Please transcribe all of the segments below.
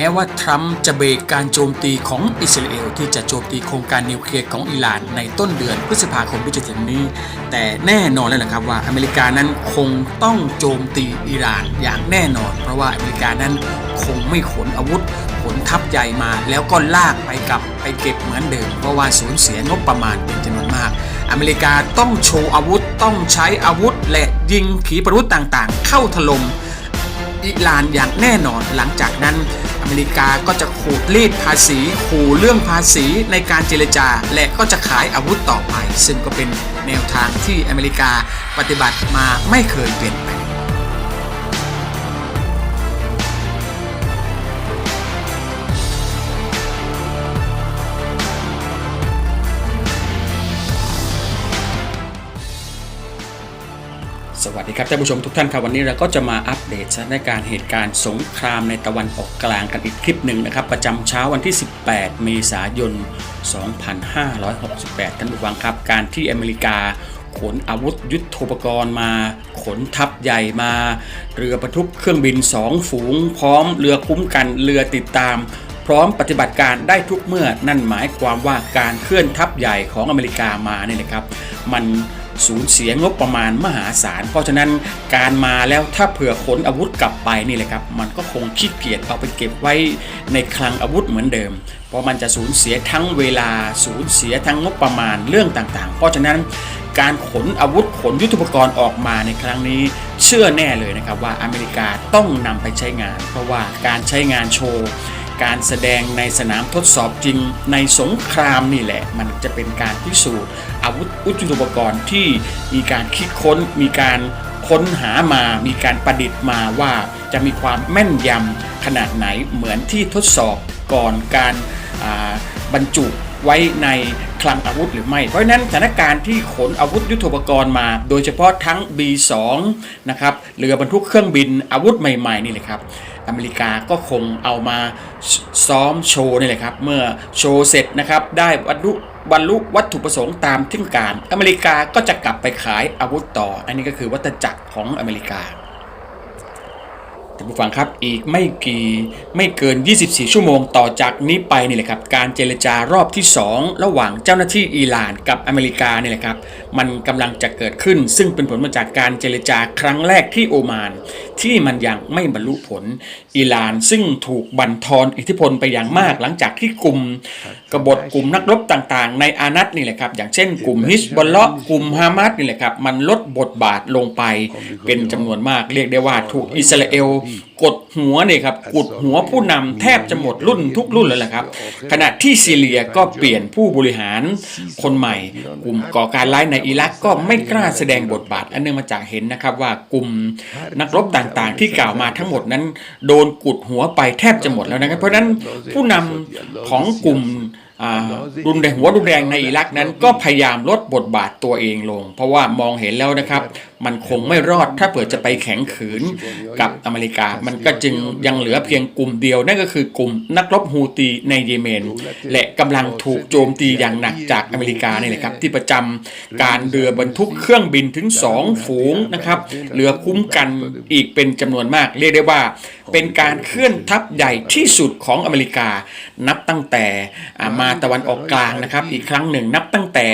ม้ว่าทรัมป์จะเบรกการโจมตีของอิสราเอลที่จะโจมตีโครงการนิวเคลียร์ของอิหร่านในต้นเดือนพฤษภาคมที่จะถึงนี้ แต่แน่นอนแล้วนะครับว่าอเมริกานั้นคงต้องโจมตีอิหร่านอย่างแน่นอน เพราะว่าอเมริกานั้นคงไม่ขนอาวุธขนทัพใหญ่มาแล้วก็ลากไปกลับไปเก็บเหมือนเดิม เพราะว่าสูญเสียงบประมาณเป็นจำนวนมาก อเมริกาต้องโชว์อาวุธต้องใช้อาวุธ และยิงขีปนาวุธต่างๆ เข้าถล่มอิหร่านอย่างแน่นอนหลังจากนั้น อเมริกาก็จะขูดรีดภาษีขู่เรื่องภาษีในการเจรจา และก็จะขายอาวุธต่อไป ซึ่งก็เป็นแนวทางที่อเมริกาปฏิบัติมาไม่เคยเปลี่ยนแปลง สวัสดีครับท่านผู้ชมทุกท่านครับวันนี้เราก็จะมาอัปเดตสถานการณ์เหตุการณ์สงครามในตะวันออกกลางกันอีกคลิปหนึ่งนะครับ ประจำเช้าวันที่ 18 เมษายน 2568 ท่านผู้ฟังครับ การที่อเมริกาขนอาวุธยุทโธปกรณ์มา ขนทัพใหญ่มา เรือบรรทุกเครื่องบิน2ฝูง พร้อมเรือคุ้มกันเรือติดตาม พร้อมปฏิบัติการได้ทุกเมื่อนั่นหมายความว่าการเคลื่อนทัพใหญ่ของอเมริกามาเนี่ยนะครับ มัน สูญเสียงบประมาณมหาศาล เพราะฉะนั้นการมาแล้วถ้าเผื่อขนอาวุธกลับไปนี่แหละครับ มันก็คงขี้เกียจเอาไปเก็บไว้ในคลังอาวุธเหมือนเดิม เพราะมันจะสูญเสียทั้งเวลาสูญเสียทั้งงบประมาณเรื่องต่างๆ เพราะฉะนั้นการขนอาวุธขนยุทโธปกรณ์ออกมาในครั้งนี้เชื่อแน่เลยนะครับว่าอเมริกาต้องนำไปใช้งาน เพราะว่าการใช้งานโชว์การแสดงในสนามทดสอบจริงในสงครามนี่แหละ มันจะเป็นการพิสูจน์ อาวุธอุจุปกรณ์ที่มีการคิดค้น มีการค้นหามา มีการประดิษฐ์มาว่าจะมีความแม่นยำขนาดไหนเหมือนที่ทดสอบก่อนการาบรรจุไว้ในคลังอาวุธหรือไม่ เพราะฉะนั้นสถานการณ์ที่ขนอาวุธยุทโธปกรณ์มา โดยเฉพาะทั้ง B2 นะครับเรือบรรทุกเครื่องบินอาวุธใหม่ๆนี่แหละครับอเมริกาก็คงเอามาซ้อมโชว์นี่แหละครับ เมื่อโชว์เสร็จนะครับได้บรรลุ บรรลุวัตถุประสงค์ตามที่ต้องการ อเมริกาก็จะกลับไปขายอาวุธต่อ อันนี้ก็คือวัตจักรของอเมริกา ท่านผู้ฟังครับอีกไม่กี่ไม่เกิน 24 ชั่วโมงต่อจากนี้ไปนี่แหละครับการเจรจารอบที่ 2 ระหว่างเจ้าหน้าที่อิหร่านกับอเมริกานี่แหละครับมันกำลังจะเกิดขึ้น ซึ่งเป็นผลมาจากการเจรจาครั้งแรกที่โอมาน ที่มันยังไม่บรรลุผลอิหร่านซึ่งถูกบั่นทอนอิทธิพลไปอย่างมาก หลังจากที่กลุ่มกบฏกลุ่มนักรบต่างๆ ในอานัตนี่แหละครับอย่างเช่นกลุ่มฮิสบอลเลาะกลุ่มฮามาสนี่แหละครับมันลดบทบาทลงไปเป็นจำนวนมากเรียกได้ว่าถูกอิสราเอลกดหัวเนี่ยครับกดหัวผู้นำแทบจะหมดรุ่นทุกรุ่นเลยแหละครับ ขณะที่ซีเรียก็เปลี่ยนผู้บริหารคนใหม่ กลุ่มก่อการร้ายในอิรักก็ไม่กล้าแสดงบทบาท อันเนื่องมาจากเห็นนะครับว่ากลุ่มนักรบต่างๆ ที่กล่าวมาทั้งหมดนั้น โดนกุดหัวไปแทบจะหมดแล้วนะครับ เพราะฉะนั้นผู้นำของกลุ่มอ่ารุนแรงหัวรุนแรงในอิรักนั้นก็พยายามลดบทบาทตัวเองลง เพราะว่ามองเห็นแล้วนะครับ มันคงไม่รอดถ้าเปิดจะไปแข็งขืนกับอเมริกา มันก็จึงยังเหลือเพียงกลุ่มเดียว นั่นก็คือกลุ่มนักรบฮูตีในเยเมน และกำลังถูกโจมตีอย่างหนักจากอเมริกานี่แหละครับ ที่ประจำการเรือบรรทุกเครื่องบินถึง 2 ฝูงนะครับเรือคุ้มกันอีกเป็นจำนวนมาก เรียกได้ว่า เป็นการเคลื่อนทัพใหญ่ที่สุดของอเมริกา นับตั้งแต่มาตะวันออกกลางนะครับ อีกครั้งหนึ่งนับตั้งแต่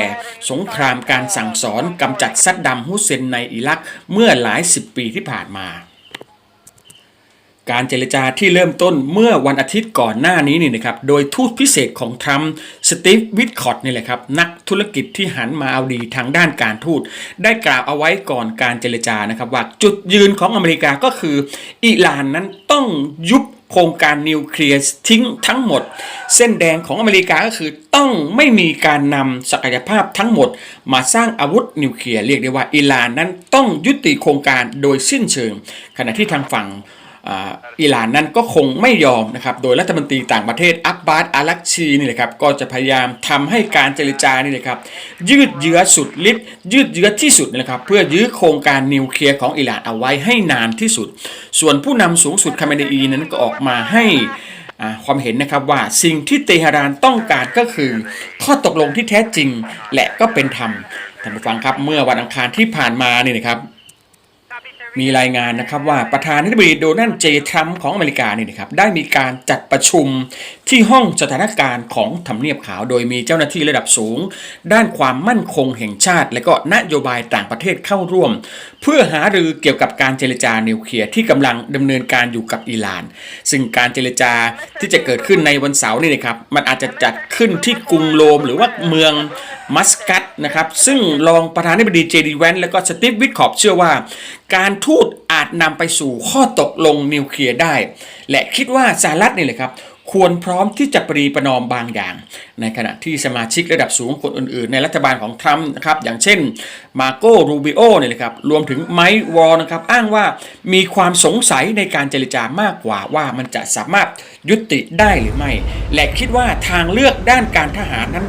สงครามการสั่งสอนกำจัดซัดดัมฮุเซนในอิรักเมื่อหลายสิบปีที่ผ่านมา การเจรจาที่เริ่มต้นเมื่อวันอาทิตย์ก่อนหน้านี้นี่นะครับ โดยทูตพิเศษของทรัมป์สตีฟวิทคอตนี่แหละครับ นักธุรกิจที่หันมาเอาดีทางด้านการทูต ได้กล่าวเอาไว้ก่อนการเจรจานะครับ ว่าจุดยืนของอเมริกาก็คือ อิหร่านนั้นต้องยุบ โครงการนิวเคลียร์ทิ้งทั้งหมด เส้นแดงของอเมริกาก็คือต้องไม่มีการนำศักยภาพทั้งหมด มาสร้างอาวุธนิวเคลียร์เรียกได้ว่าอิหร่านนั้นต้องยุติโครงการโดยสิ้นเชิง ขณะที่ทางฝั่ง อิหร่านนั้นก็คงไม่ยอมนะครับ โดยรัฐมนตรีต่างประเทศอับบาสอารักชีนี่แหละครับ ก็จะพยายามทำให้การเจรจานี่เลยครับ ยืดเยื้อสุดฤทธิ์ยืดเยื้อที่สุดนะครับ เพื่อยื้อโครงการนิวเคลียร์ของอิหร่านเอาไว้ให้นานที่สุด ส่วนผู้นำสูงสุดคาเมเนอีนั้นก็ออกมาให้ความเห็นนะครับว่าสิ่งที่เตหะรานต้องการก็คือ ข้อตกลงที่แท้จริงและก็เป็นธรรมท่านผู้ฟังครับเมื่อวันอังคารที่ผ่านมานี่นะครับ มีรายงานนะครับว่าประธานาธิบดีโดนัลด์เจทรัมป์ของอเมริกาเนี่ยนะครับได้มีการจัดประชุมที่ห้องสถานการณ์ของทำเนียบขาว โดยมีเจ้าหน้าที่ระดับสูง ด้านความมั่นคงแห่งชาติ และก็นโยบายต่างประเทศเข้าร่วม เพื่อหารือเกี่ยวกับการเจรจานิวเคลียร์ที่กำลังดำเนินการอยู่กับอิหร่าน ซึ่งการเจรจาที่จะเกิดขึ้นในวันเสาร์นี่นะครับมันอาจจะจัดขึ้นที่กรุงโรมหรือว่าเมืองมัสกัตนะครับซึ่งรองประธานาธิบดีเจดีแวนและก็สตีฟวิทคอปเชื่อว่าการทูตอาจนำไปสู่ข้อตกลงนิวเคลียร์ได้ และคิดว่าสหรัฐนี่แหละครับ ควรพร้อมที่จะปรีประนอมบางอย่าง ในขณะที่สมาชิกระดับสูงคนอื่นๆ ในรัฐบาลของทรัมป์นะครับ อย่างเช่นมาโกรูบิโอเนี่ยเลยครับ รวมถึงไมค์วอลนะครับ อ้างว่ามีความสงสัยในการเจรจามากกว่าว่ามันจะสามารถยุติได้หรือไม่ และคิดว่าทางเลือกด้านการทหารนั้น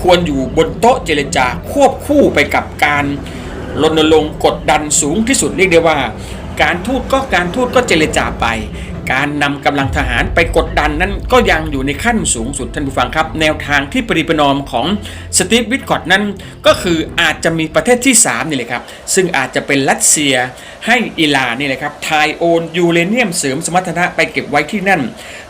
ควรอยู่บนโต๊ะเจรจาควบคู่ไปกับการ รณรงค์กดดันสูงที่สุดเรียกได้ว่า การทูตก็การทูตก็เจรจาไป การนำกำลังทหารไปกดดันนั้นก็ยังอยู่ในขั้นสูงสุดท่านผู้ฟังครับ แนวทางที่ปริปนอมของสตีฟวิทคอตนั้น ก็คืออาจจะมีประเทศที่ 3 นี่เลยครับ ซึ่งอาจจะเป็นรัสเซียให้อิหร่านนี่แหละครับทายโอนยูเรเนียมเสริมสมรรถนะไปเก็บไว้ที่นั่น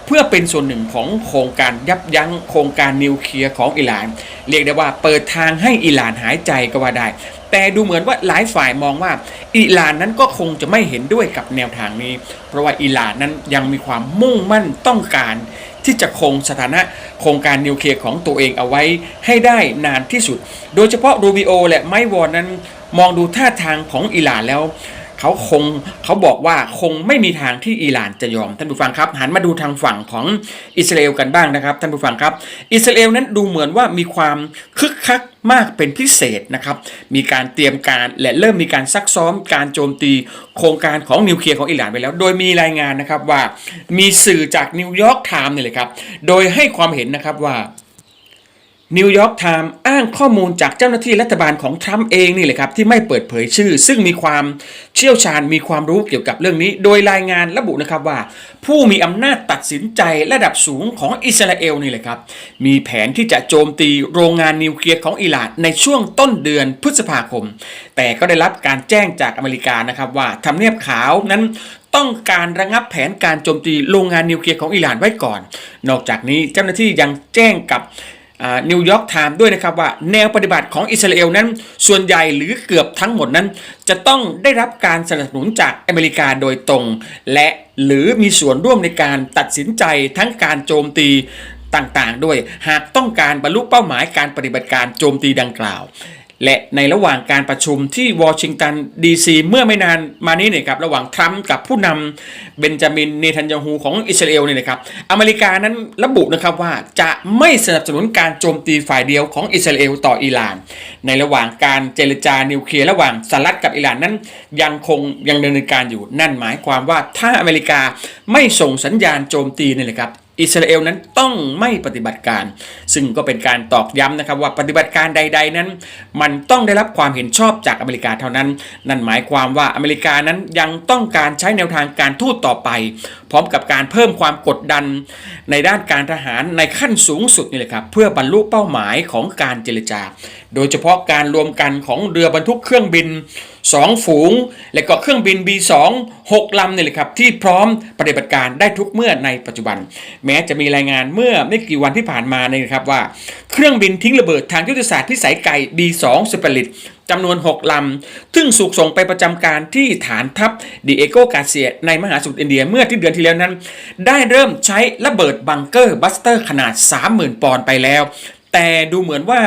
เพื่อเป็นส่วนหนึ่งของโครงการยับยั้งโครงการนิวเคลียร์ของอิหร่าน เรียกได้ว่าเปิดทางให้อิหร่านหายใจก็ว่าได้ แต่ดูเหมือนว่าหลายฝ่ายมองว่าอิหร่านนั้นก็คงจะไม่เห็นด้วยกับแนวทางนี้ เพราะว่าอิหร่านนั้นยังมีความมุ่งมั่นต้องการที่จะคงสถานะโครงการนิวเคลียร์ของตัวเองเอาไว้ให้ได้นานที่สุด โดยเฉพาะรูบิโอและไมวอนนั้นมองดูท่าทางของอิหร่านแล้ว เขาคงเขาบอกว่าคงไม่มีทางที่อิหร่านจะยอมท่านผู้ฟังครับ หันมาดูทางฝั่งของอิสราเอลกันบ้างนะครับท่านผู้ฟังครับ อิสราเอลนั้นดูเหมือนว่ามีความคึกคักมากเป็นพิเศษนะครับ มีการเตรียมการและเริ่มมีการซักซ้อมการโจมตีโครงการของนิวเคลียร์ของอิหร่านไปแล้ว โดยมีรายงานนะครับว่ามีสื่อจากนิวยอร์กไทม์นี่เลยครับ โดยให้ความเห็นนะครับว่า นิวยอร์กไทม์อ้างข้อมูลจากเจ้าหน้าที่รัฐบาลของทรัมป์เองนี่แหละครับที่ไม่เปิดเผยชื่อ ซึ่งมีความเชี่ยวชาญมีความรู้เกี่ยวกับเรื่องนี้ โดยรายงานระบุนะครับว่า ผู้มีอำนาจตัดสินใจระดับสูงของอิสราเอลนี่แหละครับมีแผนที่จะโจมตีโรงงานนิวเคลียร์ของอิหร่านในช่วงต้นเดือนพฤษภาคม แต่ก็ได้รับการแจ้งจากอเมริกานะครับว่าทำเนียบขาวนั้นต้องการระงับแผนการโจมตีโรงงานนิวเคลียร์ของอิหร่านไว้ก่อน นอกจากนี้เจ้าหน้าที่ยังแจ้งกับ นิวยอร์กไทม์ด้วยนะครับว่าแนวปฏิบัติของอิสราเอลนั้น ส่วนใหญ่หรือเกือบทั้งหมดนั้น จะต้องได้รับการสนับสนุนจากอเมริกาโดยตรง และหรือมีส่วนร่วมในการตัดสินใจทั้งการโจมตีต่างๆ ด้วยหากต้องการบรรลุเป้าหมายการปฏิบัติการโจมตีดังกล่าว และในระหว่างการประชุมที่วอชิงตันดีซีเมื่อไม่นานมานี้เนี่ยครับระหว่างทรัมป์กับผู้นำเบนจามินเนทันยาฮูของอิสราเอลเนี่ยนะครับอเมริกานั้นระบุนะครับว่าจะไม่สนับสนุนการโจมตีฝ่ายเดียวของอิสราเอลต่ออิหร่าน ในระหว่างการเจรจานิวเคลียร์ระหว่างสหรัฐกับอิหร่านนั้น ยังคงยังดำเนินการอยู่นั่นหมายความว่าถ้าอเมริกาไม่ส่งสัญญาณโจมตีเนี่ยเลยครับ อิสราเอลนั้นต้องไม่ปฏิบัติการ ซึ่งก็เป็นการตอกย้ำนะครับว่าปฏิบัติการใด ๆ นั้น มันต้องได้รับความเห็นชอบจากอเมริกาเท่านั้น นั่นหมายความว่าอเมริกานั้นยังต้องการใช้แนวทางการทูตต่อไป พร้อมกับการเพิ่มความกดดันในด้านการทหารในขั้นสูงสุดนี่แหละครับ เพื่อบรรลุเป้าหมายของการเจรจา โดยเฉพาะการรวมกันของเรือบรรทุกเครื่องบิน 2 ฝูง และก็เครื่องบิน B2 6ลำนี่แหละครับ ที่พร้อมปฏิบัติการได้ทุกเมื่อในปัจจุบัน แม้จะมีรายงานเมื่อไม่กี่วันที่ผ่านมาเนี่ยครับว่า เครื่องบินทิ้งระเบิดทางยุทธศาสตร์พิสัยไกล B2 สเปริต จำนวน 6 ลำ ซึ่งสูกส่งไปประจำการที่ฐานทัพดิเอโกกาเซียในมหาสมุทรอินเดียเมื่อที่เดือนที่แล้วนั้น ได้เริ่มใช้ระเบิดบังเกอร์บัสเตอร์ขนาด 30,000 ปอนด์ไปแล้ว แต่ดูเหมือนว่า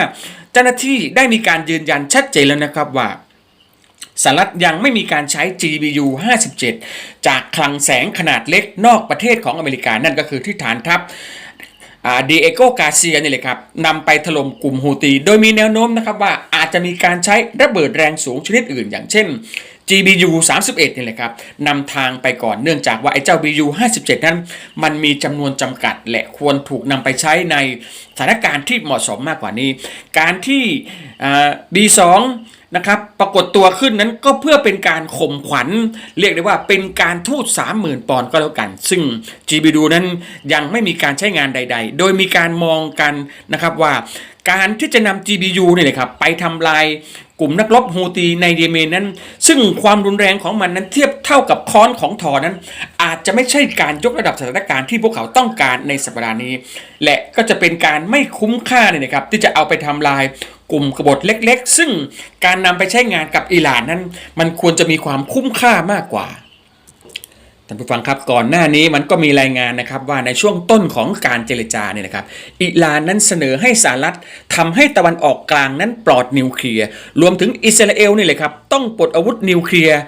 เจ้าหน้าที่ได้มีการยืนยันชัดเจนแล้วนะครับว่าสหรัฐยังไม่มีการใช้ GBU 57 จากคลังแสงขนาดเล็กนอกประเทศของอเมริกานั่นก็คือที่ฐานทัพ ดีเอโกกาเซียนี่เลยครับนำไปถล่มกลุ่มฮูตี โดยมีแนวโน้มนะครับว่าอาจจะมีการใช้ระเบิดแรงสูงชนิดอื่น อย่างเช่น GBU 31นี่แหละครับนำทางไปก่อนเนื่องจากว่าไอ้เจ้า BU 57 นั้น มันมีจำนวนจำกัด และควรถูกนำไปใช้ในสถานการณ์ที่เหมาะสมมากกว่านี้ การที่ B2 นะครับปรากฏตัวขึ้นนั้นก็เพื่อเป็นการข่มขวัญ เรียกได้ว่าเป็นการทูต30,000 ปอนด์ก็แล้วกัน ซึ่ง GBU นั้นยังไม่มีการใช้งานใด ๆ โดยมีการมองกันนะครับว่าการที่จะนำ GBU เนี่ยนะครับไปทำลาย ลุ่มนักรบฮูตีในเยเมนนั้น ซึ่งความรุนแรงของมันนั้นเทียบเท่ากับค้อนของทอนั้น อาจจะไม่ใช่การยกระดับสถานการณ์ที่พวกเขาต้องการในสัปดาห์นี้ และก็จะเป็นการไม่คุ้มค่าเนี่ยนะครับที่จะเอาไปทำลายกลุ่มกบฏเล็ก ๆ ซึ่งการนำไปใช้งานกับอิหร่านนั้น มันควรจะมีความคุ้มค่ามากกว่า ท่านผู้ฟังครับก่อนหน้านี้มันก็มีรายงานนะครับว่าในช่วงต้นของการเจรจาเนี่ยนะครับอิหร่านนั้นเสนอให้สหรัฐทำให้ตะวันออกกลางนั้นปลอดนิวเคลียร์รวมถึงอิสราเอลนี่เลยครับต้องปลดอาวุธนิวเคลียร์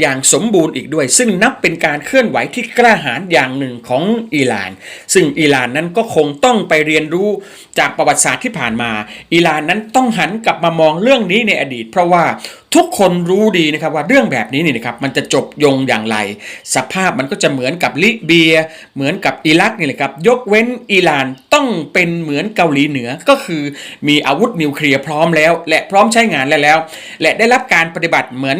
อย่างสมบูรณ์อีกด้วย ซึ่งนับเป็นการเคลื่อนไหวที่กล้าหาญอย่างหนึ่งของอิหร่าน ซึ่งอิหร่านนั้นก็คงต้องไปเรียนรู้จากประวัติศาสตร์ที่ผ่านมา อิหร่านนั้นต้องหันกลับมามองเรื่องนี้ในอดีต เพราะว่าทุกคนรู้ดีนะครับว่าเรื่องแบบนี้นี่นะครับมันจะจบยงอย่างไร สภาพมันก็จะเหมือนกับลิเบีย เหมือนกับอิรักนี่แหละครับยกเว้นอิหร่านต้องเป็นเหมือนเกาหลีเหนือก็คือมีอาวุธนิวเคลียร์พร้อมแล้ว และพร้อมใช้งานแล้ว แล้วและได้รับการปฏิบัติเหมือน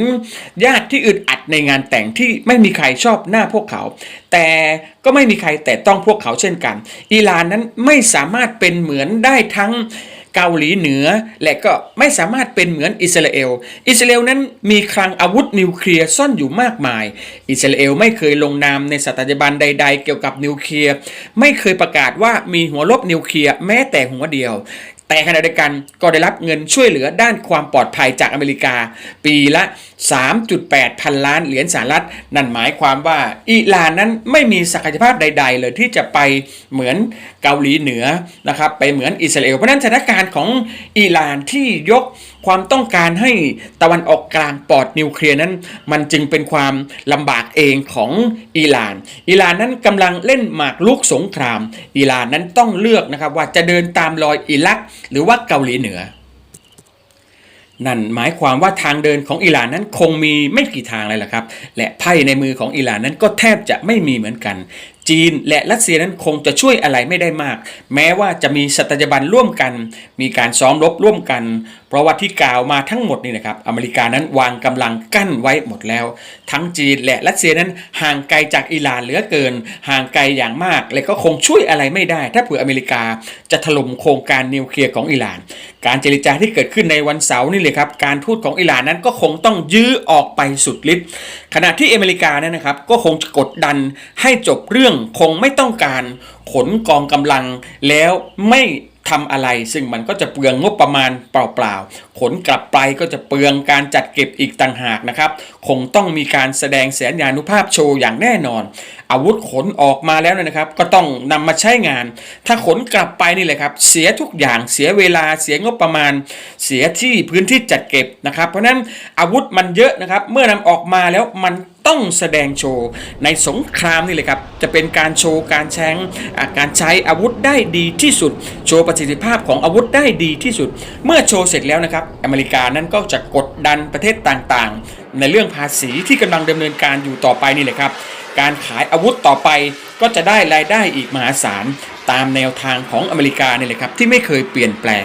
ญาติที่อึดอัดในงานแต่งที่ไม่มีใครชอบหน้าพวกเขา แต่ก็ไม่มีใครแต่ต้องพวกเขาเช่นกัน อิหร่านนั้นไม่สามารถเป็นเหมือนได้ทั้งเกาหลีเหนือ และก็ไม่สามารถเป็นเหมือนอิสราเอล อิสราเอลนั้นมีคลังอาวุธนิวเคลียร์ซ่อนอยู่มากมาย อิสราเอลไม่เคยลงนามในสัตยาบันใด ๆ เกี่ยวกับนิวเคลียร์ ไม่เคยประกาศว่ามีหัวลบนิวเคลียร์แม้แต่หัวเดียว แต่ขณะเดียวกันก็ได้รับเงินช่วยเหลือด้านความปลอดภัยจากอเมริกา ปีละ 3.8 พันล้านเหรียญสหรัฐ นั่นหมายความว่าอิหร่านนั้นไม่มีศักยภาพใด ๆ เลยที่จะไปเหมือนเกาหลีเหนือนะครับไปเหมือนอิสราเอลเพราะฉะนั้นสถานการณ์ของอิหร่านที่ยกความต้องการให้ตะวันออกกลางปลอดนิวเคลียร์นั้น มันจึงเป็นความลำบากเองของอิหร่าน อิหร่านนั้นกำลังเล่นหมากลุกสงคราม อิหร่านนั้นต้องเลือกนะครับว่าจะเดินตามรอยอิรักหรือว่าเกาหลีเหนือ นั่นหมายความว่าทางเดินของอิหร่านนั้นคงมีไม่กี่ทางเลยล่ะครับ และไพ่ในมือของอิหร่านนั้นก็แทบจะไม่มีเหมือนกัน จีนและรัสเซียนั้นคงจะช่วยอะไรไม่ได้มาก แม้ว่าจะมีสัตยาบันร่วมกัน มีการซ้อมรบร่วมกัน เพราะว่าที่กล่าวมาทั้งหมดนี่นะครับอเมริกานั้นวางกำลังกั้นไว้หมดแล้ว ทั้งจีนและรัสเซียนั้นห่างไกลจากอิหร่านเหลือเกิน ห่างไกลอย่างมาก และก็คงช่วยอะไรไม่ได้ ถ้าเผื่ออเมริกาจะถล่มโครงการนิวเคลียร์ของอิหร่าน การเจรจาที่เกิดขึ้นในวันเสาร์นี่เลยครับการพูดของอิหร่านนั้นก็คงต้องยื้อออกไปสุดฤทธิ์ขณะที่อเมริกานั้นนะครับก็คงจะกดดันให้จบเรื่องคงไม่ต้องการขนกองกำลังแล้วไม่ ทำอะไรซึ่งมันก็จะเปลืองงบประมาณเปล่าๆ ขนกลับไปก็จะเปลืองการจัดเก็บอีกต่างหากนะครับ คงต้องมีการแสดงแสนยานุภาพโชว์อย่างแน่นอน อาวุธขนออกมาแล้วนะครับ ก็ต้องนำมาใช้งาน ถ้าขนกลับไปนี่แหละครับ เสียทุกอย่างเสียเวลาเสียงบประมาณ เสียที่พื้นที่จัดเก็บนะครับ เพราะฉะนั้นอาวุธมันเยอะนะครับ เมื่อนำออกมาแล้วมัน ต้องแสดงโชว์ ในสงครามนี่เลยครับ จะเป็นการโชว์การแช้งการใช้อาวุธได้ดีที่สุด โชว์ประสิทธิภาพของอาวุธได้ดีที่สุด เมื่อโชว์เสร็จแล้วนะครับ อเมริกานั้นก็จะกดดันประเทศต่างๆ ในเรื่องภาษีที่กำลังดำเนินการอยู่ต่อไปนี่แหละครับ การขายอาวุธต่อไปก็จะได้รายได้อีกมหาศาลตามแนวทางของอเมริกานี่แหละครับที่ไม่เคยเปลี่ยนแปลง